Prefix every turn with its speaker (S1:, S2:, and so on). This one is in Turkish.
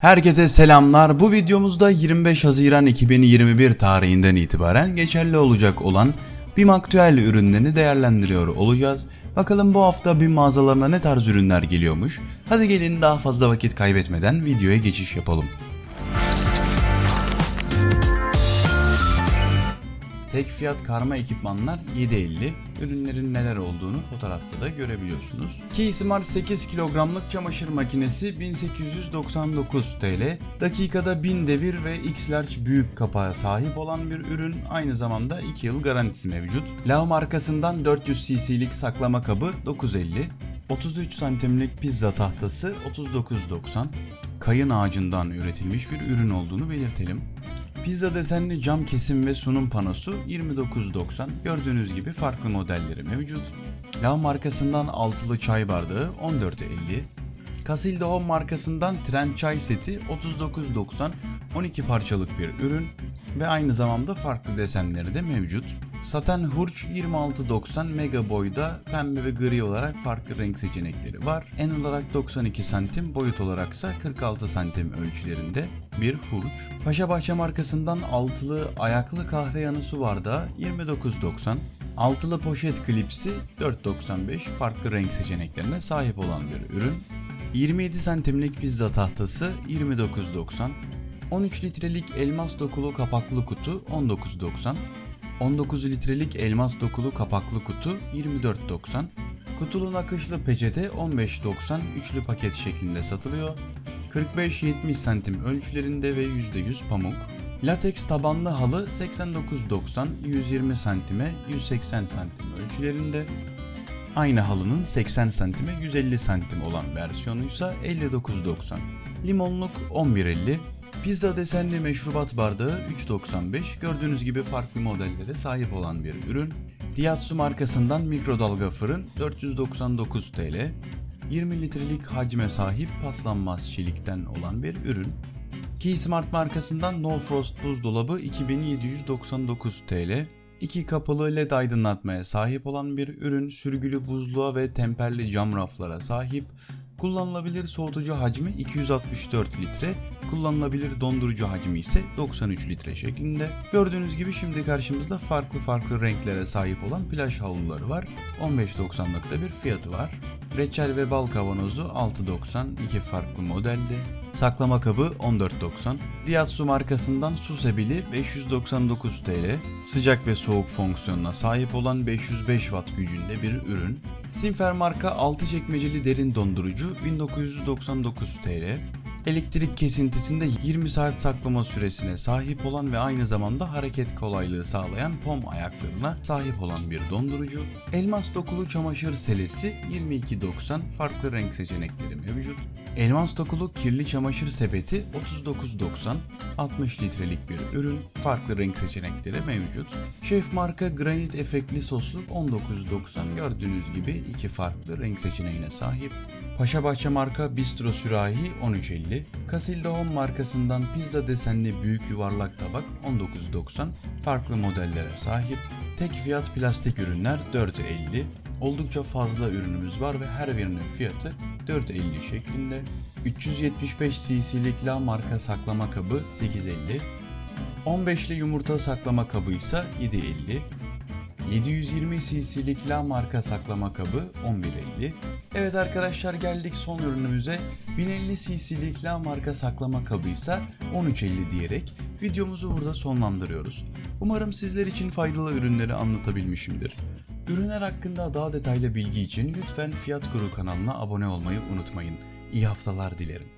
S1: Herkese selamlar. Bu videomuzda 25 Haziran 2021 tarihinden itibaren geçerli olacak olan BİM aktüel ürünlerini değerlendiriyor olacağız. Bakalım bu hafta BİM mağazalarına ne tarz ürünler geliyormuş. Hadi gelin daha fazla vakit kaybetmeden videoya geçiş yapalım. Tek fiyat karma ekipmanlar 7.50. Ürünlerin neler olduğunu fotoğrafta da görebiliyorsunuz. Keysmart 8 kilogramlık çamaşır makinesi 1899 TL. Dakikada 1000 devir ve X-Large büyük kapağa sahip olan bir ürün. Aynı zamanda 2 yıl garantisi mevcut. Lao markasından 400 cc'lik saklama kabı 9.50. 33 santimlik pizza tahtası 39.90. Kayın ağacından üretilmiş bir ürün olduğunu belirtelim. Pizza desenli cam kesim ve sunum panosu 29.90. Gördüğünüz gibi farklı modelleri mevcut. Lav markasından altılı çay bardağı 14.50. Casilda Home markasından Trend çay seti 39.90. 12 parçalık bir ürün ve aynı zamanda farklı desenleri de mevcut. Saten hurç 26.90 mega boyda pembe ve gri olarak farklı renk seçenekleri var. En olarak 92 santim, boyut olaraksa 46 santim ölçülerinde bir hurç. Paşabahçe markasından altılı ayaklı kahve yanı su bardağı 29.90. Altılı poşet klipsi 4.95 farklı renk seçeneklerine sahip olan bir ürün. 27 santimlik pizza tahtası 29.90. 13 litrelik elmas dokulu kapaklı kutu 19.90. 19 litrelik elmas dokulu kapaklı kutu 24.90. Kutulu nakışlı peçete 15.90 üçlü paket şeklinde satılıyor. 45-70 santim ölçülerinde ve %100 pamuk. Lateks tabanlı halı 89.90 120 santime 180 santim ölçülerinde. Aynı halının 80 santime 150 santim olan versiyonuysa 59.90. Limonluk 11.50. Pizza desenli meşrubat bardağı 3.95. Gördüğünüz gibi farklı modellere sahip olan bir ürün. Diatsu markasından mikrodalga fırın 499 TL. 20 litrelik hacme sahip paslanmaz çelikten olan bir ürün. Keysmart markasından No Frost buzdolabı 2799 TL. İki kapılı led aydınlatmaya sahip olan bir ürün, sürgülü buzluğa ve temperli cam raflara sahip. Kullanılabilir soğutucu hacmi 264 litre, kullanılabilir dondurucu hacmi ise 93 litre şeklinde. Gördüğünüz gibi şimdi karşımızda farklı farklı renklere sahip olan plaj havluları var. 15.90'lık da bir fiyatı var. Reçel ve bal kavanozu 6.90 iki farklı modelde. Saklama kabı 14.90. Diatsu markasından su sebili 599 TL. Sıcak ve soğuk fonksiyonuna sahip olan 505 watt gücünde bir ürün. Simfer marka 6 çekmeceli derin dondurucu 1999 TL. Elektrik kesintisinde 20 saat saklama süresine sahip olan ve aynı zamanda hareket kolaylığı sağlayan pom ayaklarına sahip olan bir dondurucu. Elmas dokulu çamaşır selesi 22.90 farklı renk seçenekleri mevcut. Elmas dokulu kirli çamaşır sepeti 39.90 60 litrelik bir ürün farklı renk seçenekleri mevcut. Şef marka granit efektli sosluk 19.90 gördüğünüz gibi iki farklı renk seçeneğine sahip. Paşabahçe marka bistro sürahi 13.50 Casilda Home markasından pizza desenli büyük yuvarlak tabak 19.90 farklı modellere sahip. Tek fiyat plastik ürünler 4.50 Oldukça fazla ürünümüz var ve her birinin fiyatı 4.50 şeklinde. 375 cc'lik La marka saklama kabı 8.50 15'li yumurta saklama kabı ise 7.50 720 cc'lik La marka saklama kabı 11.50. Evet arkadaşlar geldik son ürünümüze. 1050 cc'lik La marka saklama kabı ise 13.50 diyerek videomuzu burada sonlandırıyoruz. Umarım sizler için faydalı ürünleri anlatabilmişimdir. Ürünler hakkında daha detaylı bilgi için lütfen Fiyat Guru kanalına abone olmayı unutmayın. İyi haftalar dilerim.